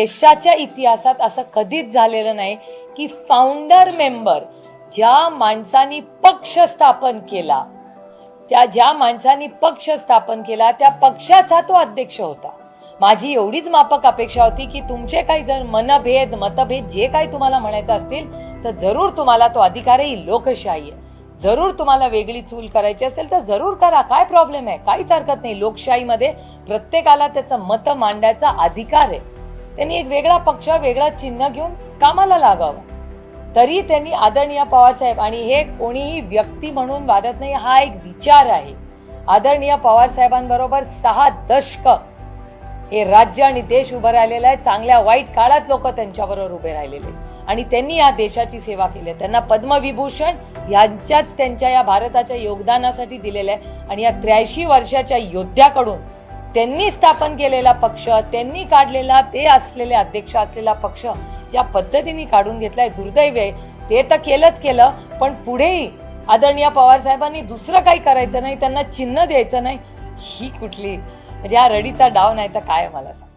देशाच्या इतिहासात असं कधीच झालेलं नाही की फाउंडर मेंबर ज्या माणसानी पक्ष स्थापन केला त्या ज्या माणसानी पक्ष स्थापन केला त्या पक्षाचा तो अध्यक्ष होता. माझी एवढीच मापक अपेक्षा होती की तुमचे काही जर मनभेद मतभेद जे काही तुम्हाला म्हणायचं असतील तर जरूर तुम्हाला तो अधिकार ही लोकशाही आहे. जरूर तुम्हाला वेगळी चूल करायची असेल तर जरूर करा काय प्रॉब्लेम आहे? काहीच हरकत नाही. लोकशाहीमध्ये प्रत्येकाला त्याचं मत मांडायचा अधिकार आहे. त्यांनी एक वेगळा पक्ष वेगळा चिन्ह घेऊन कामाला लागावं. तरी त्यांनी आदरणीय पवारसाहेब आणि हे कोणीही व्यक्ती म्हणून वाढत नाही हा एक विचार आहे. आदरणीय पवार साहेबांबरोबर सहा दशक हे राज्य आणि देश उभं राहिलेलं आहे. चांगल्या वाईट काळात लोक त्यांच्याबरोबर उभे राहिलेले आणि त्यांनी या देशाची सेवा केली आहे. त्यांना पद्मविभूषण यांच्याच त्यांच्या या भारताच्या योगदानासाठी दिलेलं आहे. आणि या त्र्याऐंशी वर्षाच्या योद्ध्याकडून त्यांनी स्थापन केलेला पक्ष त्यांनी काढलेला ते असलेले अध्यक्ष असलेला पक्ष ज्या पद्धतीने काढून घेतलाय दुर्दैव आहे. ते तर केलंच केलं पण पुढेही आदरणीय पवार साहेबांनी दुसरं काही करायचं नाही त्यांना चिन्ह द्यायचं नाही. ही कुठली म्हणजे हा रडीचा डाव नाही तर काय मला सांग.